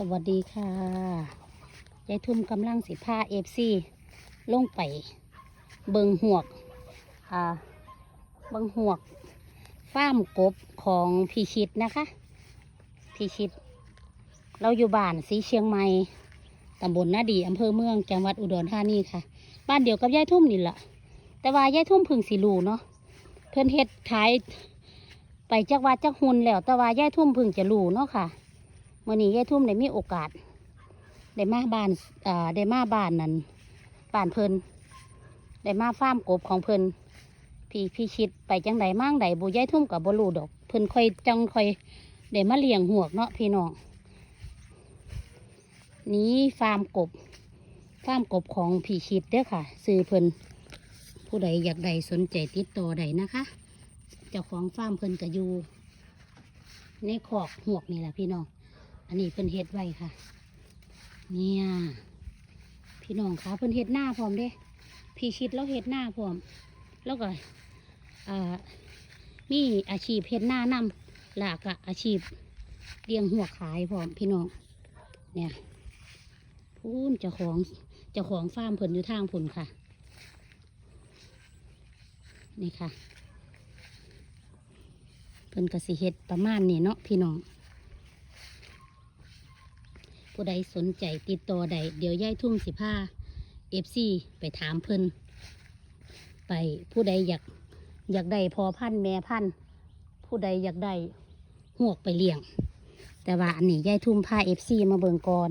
สวัสดีค่ะยายทุ่มกำลังสิพาเอฟซีลงไป เบิงหวก อ่า เบิงหวกฟ้ามกบของพี่ชิดนะคะ พี่ชิด เราอยู่บ้านสีเชียงใหม่ตำบลนาดีอำเภอเมืองจังหวัดอุดรธานีค่ะ บ้านเดียวกับยายทุ่มนี่แหละแต่ว่ายายทุ่มพึ่งสีรูเนาะเพื่อนเฮ็ดขายไปจักวัดจักหุนแล้ว แต่ว่ายายทุ่มพึ่งจะรู้เนาะค่ะ มื่อนี้ยายทุ่มได้มีโอกาสได้มาบ้านอ่าได้มาบ้านนั้นบ้านเพิ่นได้มาฟาร์มกบของเพิ่นพี่พี่ชิดไปจังใดมั่งใดบุยายทุ่มกับบ่รู้ดอก เพิ่นค่อยจังค่อยได้มาเลี้ยงหวกเนาะพี่น้องนี้ฟาร์มกบฟาร์มกบของพี่ชิดเด้อค่ะ ซื้อเพิ่นผู้ใดอยากใดสนใจติดต่อใดนะคะ เจ้าของฟาร์มเพิ่นก็อยู่ในขอกหวกนี่แหละพี่น้อง อันนี้เพิ่นเฮ็ดไว้ค่ะ เนี่ย พี่น้องคะเพิ่นเฮ็ดหน้าพร้อมเด้ พี่ชิดแล้วเฮ็ดหน้าพร้อม แล้วก็อ่ามีอาชีพเฮ็ดหน้านำหลากอะอาชีพเลี้ยงหัวขายพร้อมพี่น้อง เนี่ยพูนเจ้าของเจ้าของฟาร์มเพิ่นอยู่ทางผุนค่ะ นี่ค่ะเพิ่นก็สิเฮ็ดประมาณนี้เนาะพี่น้อง ผู้ใดสนใจติดต่อใดเดี๋ยวย่ายทุ่มสิผ้าเอฟซีไปถามเพิ่นไปผู้ใดอยากอยากได้พอพันแม่พันผู้ใดอยากได้หวกไปเลี้ยง แต่ว่าอันนี้ย่ายทุ่มผ้าเอฟซีมาเบิงก่อน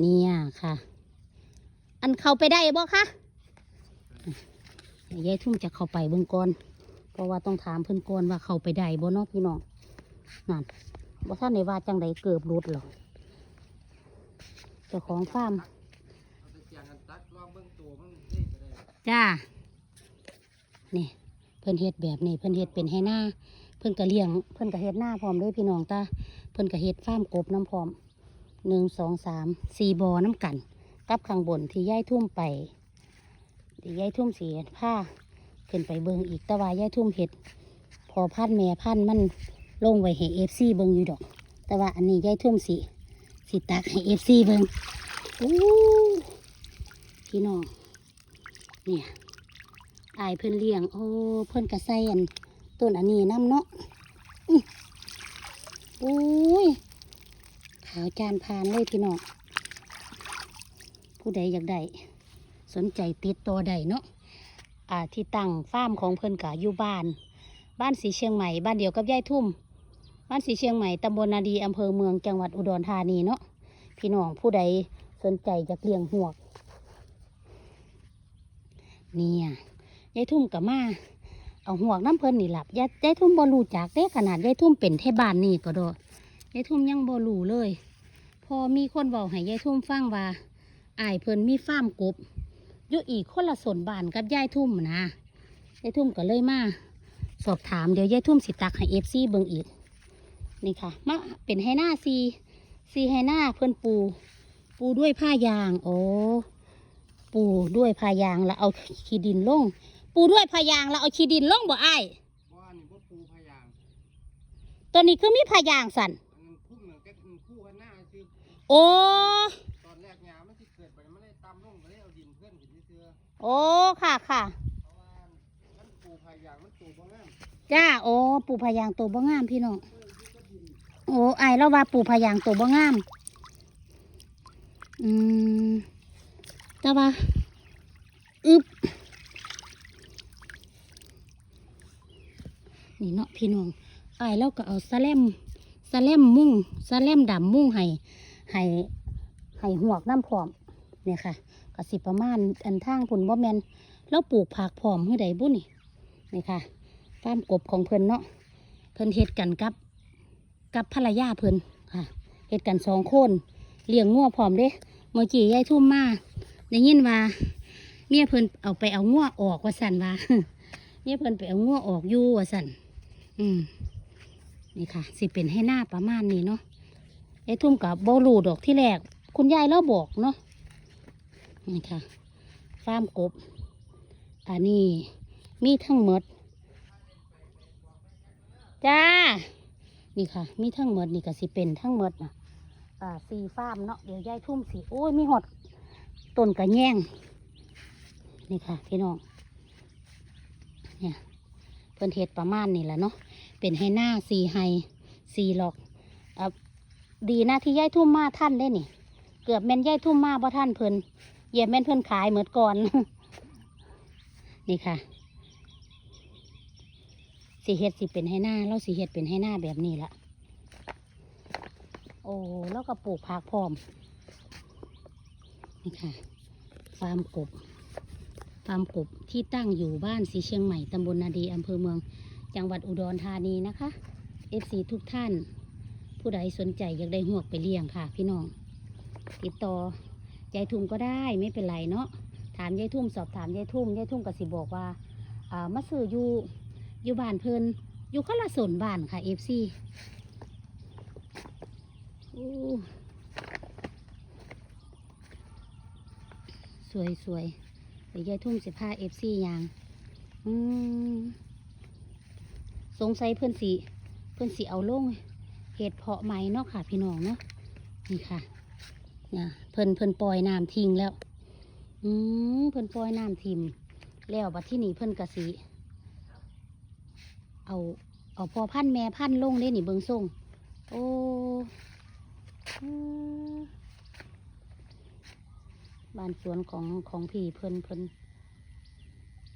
เนี่ยค่ะ อันเข้าไปได้บ่คะยายทุ่มจะเข้าไปเบิ่งก่อน เพราะว่าต้องถามเพิ่นก่อนว่าเข้าไปได้บ่นาะพี่น้องนั่น บ่ท่านในว่าจังใดเกือบรุดหรอกเจ้าของฟาร์มเอาไปเจียงกันตัดลองเบิ่งตัวมันเล่ก็ได้จ้า นี่ เพิ่นเฮ็ดแบบนี้ เพิ่นเฮ็ดเป็นให้หน้า เพิ่นก็เลี้ยง เพิ่นก็เฮ็ดหน้าพร้อมด้วยพี่น้องตา เพิ่นก็เฮ็ดฟาร์มกบน้ำพร้อมหนึ่งสองสามสี่บอน้ำกัน กับข้างบนที่ย่ายทุ่มไปที่ย่ายทุ่มสีผ้าขึ้นไปเบิงอีกต่ว่าย่ายทุ่มเฮ็ด พอพันแม่พันมัน ลงไว้ให้เอฟซีเบิงอยู่ดอก แต่ว่าอันนี้ยายทุ่มสีสีตักให้เอฟซีเบิงอู้พี่น้องเนี่ยอายเพิ่นเลี้ยง โอ้เพิ่นกระใส่อันต้นอันนี้น้ำเนาะอุ้ยขาวจานพานเลยพี่น้องผู้ใดอยากได้สนใจติดตัวใดเนาะอ่าที่ตั้งฟาร์มของเพิ่นกะอยู่บ้าน บ้านสีเชียงใหม่ บ้านเดียวกับยายทุ่ม บ้านสีเชียงใหม่ตำบลนาดีอำเภอเมืองจังหวัดอุดรธานีเนาะพี่น้องผู้ใดสนใจอยากเลี้ยงหวก เนี่ยยายทุ่มกับมา เอาหวกน้ำเพลินนี่หลับยายยายทุ่มบอลูจากเด้ขนาดยายทุ่มเป็นเทบานนี่ก็ดอยายทุ่มยังบอลูเลย พอมีคนบอกให้ยายทุ่มฟังว่าอายเพิ่นมีฟาร์มกบอยู่อีกคนละส่วนบานกับยายทุ่มนะยายทุ่มก็เลยมาสอบถามเดี๋ยวยายทุ่มสิตักให้เอฟซีเบิ่งอีก นี่ค่ะมาเป็นให้หน้าซีซีให้หน้าเพิ่นปู ปูด้วยผ้ายาง โอ้ปูด้วยพายางแล้วเอาขี้ดินลง ปูด้วยพายางแล้วเอาขี้ดินลงบ่อ้ายว่าอันนี้บ่ปูพะยาง ตัวนี้คือมีพายางสันอันนั้นพุ่มหนึ่งแค่คู่กันหน้าคือโอ้ตอนแรกยามันสิเกิดไปมันเลยตำลงก็เลยเอาดินเพื่อนขึ้นเชื่อโอ้ค่ะค่ะเพราะว่ามันปูพะยางมันตูบ่งามจ้าโอ้ปูพายางตัวบ่งามพี่น้อง โอ้ไอายแล้วว่าปูพยางตัวบ่งาม อืมแต่ว่าอึบนี่เนาะพี่น้องไอายแล้วก็เอาสแลมสแลมมุ่งสแลมดำมุ่งให้ให้ให้หวกน้ำพร้อมเนี่ยค่ะก็สิประมาณอันทางพุ่นบ่แมนแล้วปลูกผักพร้อมเมื่อใดบุ่นี่นี่ค่ะฟาร์มกบของเพิ่นเนาะเพิ่นเฮ็ดกันกับ กับภรรยาเพิ่นค่ะเฮ็ดกันสองคนเลี้ยงงัวพร้อมเด้เมื่อกี้ยายทุ่มมาได้ยินว่าเมียเพิ่นเอาไปเอางัวออกว่าสั่นว่าเมียเพิ่นไปเอางัวออกอยู่ว่าสั่นอืมนี่ค่ะ สิเป็นให้หน้าประมาณนี้เนาะยายทุ่มกับโบลูดอกที่แรก คุณยายเล่าบอกเนาะนี่ค่ะฟาร์มกบ อันนี้มีทั้งหมด จ้า นี่ค่ะ มีทั้งหมดนี่ก็สิเป็นทั้งหมดนะอ่าสีฟ้ามเนาะเดี๋ยวยายทุ่มสีโอ้ยมีหดต้นกระแยงนี่ค่ะ พี่น้องเนี่ยเพิ่นเฮ็ดประมาณนี่แหละเนาะเป็นให้หน้าสีไฮสีหลอกอะดีนะที่ยายทุ่มมาท่านได้นี่ เกือบแม่นยายทุ่มมาบ่ท่านเพิ่นเหยียบแม่นเพิ่นขายเหมือนก่อนนี่ค่ะ สีเฮ็ดสิเป็นให้หน้าแล้วสีเฮ็ดเป็นให้หน้าแบบนี้ละโอ้แล้วก็ปลูกผักพร้อมนี่ค่ะฟาร์มกบฟาร์มกบที่ตั้งอยู่บ้านสีเชียงใหม่ตำบลนาดีอำเภอเมือง จังหวัดอุดรธานีนะคะ FC ทุกท่าน ผู้ใดสนใจอยากได้หวกไปเลี้ยงค่ะ พี่น้อง ติดต่อยายทุ่มก็ได้ไม่เป็นไรเนาะถามยายทุ่มสอบถามยายทุ่มยายทุ่มก็สิบอกว่าอ่ามาซื้ออยู่ อยู่บ้านเพิ่นอยู่คนละสนบ้านค่ะเอฟซีสวยสวยเดี๋ยวยายทุ่มสิผ้าเอฟซียางอืมสงสัยเพิ่อนสีเพิ่อนสีเอาลงเห็ดเพาะไมเนาะค่ะ พี่น้องเนาะนี่ค่ะเนี่ยเพิ่นเพิ่นปล่อยน้ำทิ้งแล้ว อืมเพิ่นปล่อยน้ำทิ้งแล้วบัดที่นี่เพิ่นกะสี เอา เอาพอพันแม่พันลงได้นี่เบิงส่งโอ้บ้านสวนของของพี่เพิ่นเพิ่น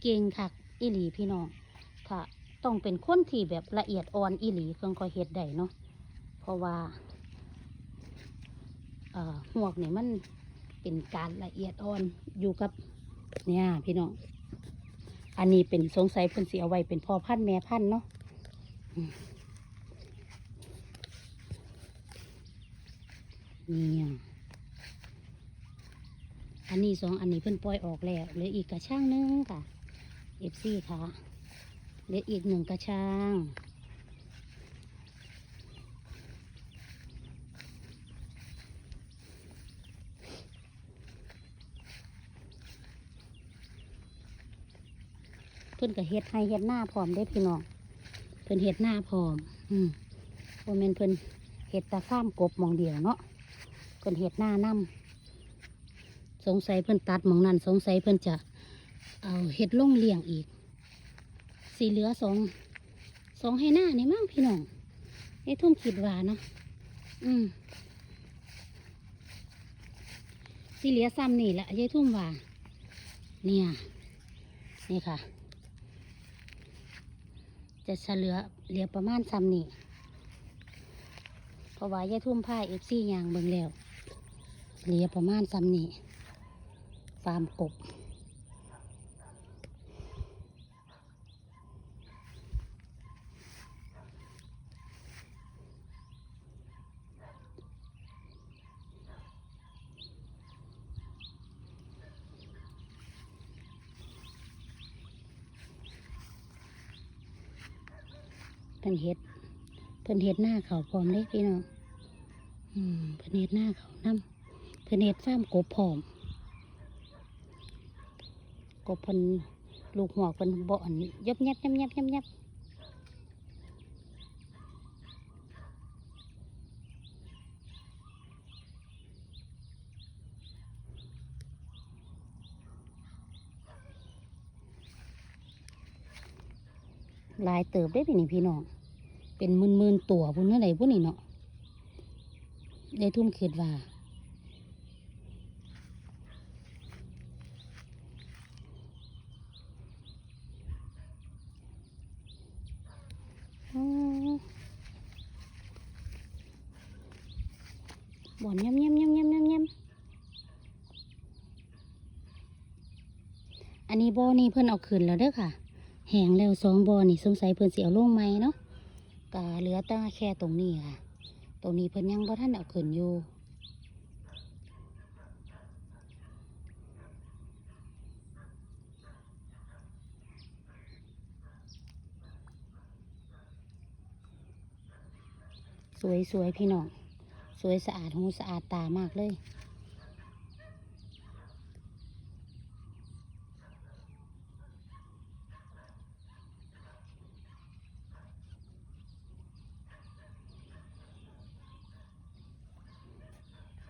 เก่งคักอีหลีพี่น้องค่ะ ต้องเป็นคนที่แบบละเอียดอ่อนอีหลีเพิ่องคอยเฮ็ดได้เนาะเพราะว่าเอ่อหวกนี่มันเป็นการละเอียดอ่อนอยู่กับ เนี่ยพี่น้อง อันนี้เป็นสงสัยเพิ่นสีเอาไว้เป็นพ่อพันธุ์แม่พันธุ์เนาะเนี่ยอันนี้สองอันนี้เพิ่นปล่อยออกแล้วเหลืออีกกระช่างนึงค่ะเอฟซีค่ะเหลืออีกหนึ่งกระช่าง เพิ่นก็เฮ็ดให้เฮ็ดหน้าพร้อมได้พี่น้องเพิ่นเฮ็ดหน้าพร้อม อืมบ่แม่นเพิ่นเฮ็ดตาฟ้ามกบมองเดียวเนาะเพิ่นเฮ็ดหน้านํสงสัยเพิ่นตัดมองนั้นสงสัยเพิ่นจะเอาเฮ็ดล่งเลี้ยงอีก สีเหลือสองสองให้หน้านี่มั้งพี่น้องไอ้ทุ่มคิดวาเนาะอืมสีเหลือซ้ำนี่แหละยายทุ่มว่าเนี่ย นี่ค่ะ จะเฉลือเหลือประมาณซ้ำนี่เพราะว่ายายทุ่มผ้าเอฟซี่ยางเบิ่งแล้วเหลือประมาณซ้ำนี่ฟาร์มกบ เพิ่นเฮ็ดเพิ่นเฮ็ดหน้าเขาพร้อมเลยพี่น้องอืมเพิ่นเฮ็ดหน้าเขานํเพิ่นเฮ็ดฟาร์มกบพร้อมกบเพิ่นลูกหัวเพิ่นบ่อนยับยับยับยับยับยับหลายเติบได้พี่นี่พี่น้อง เป็นหมื่นตัวพุ่นเมื่อไหร่พุ่นนี่เนาะได้ทุ่มคิดว่าอืมบ่อนยำยำยำยำยำยำอันนี้บ่อนี่เพิ่นเอาขึ้นแล้วเด้อค่ะ แหงแล้วสองบ่อนี่สงสัยเพิ่นเสิเอาลงไหมเนาะ กะเหลือแต่แค่ตรงนี้ค่ะ ตรงนี้เพิ่นยังบ่ทันเอาขึ้นอยู่สวยสวยๆพี่น้อง สวยสะอาดหูสะอาดตามากเลย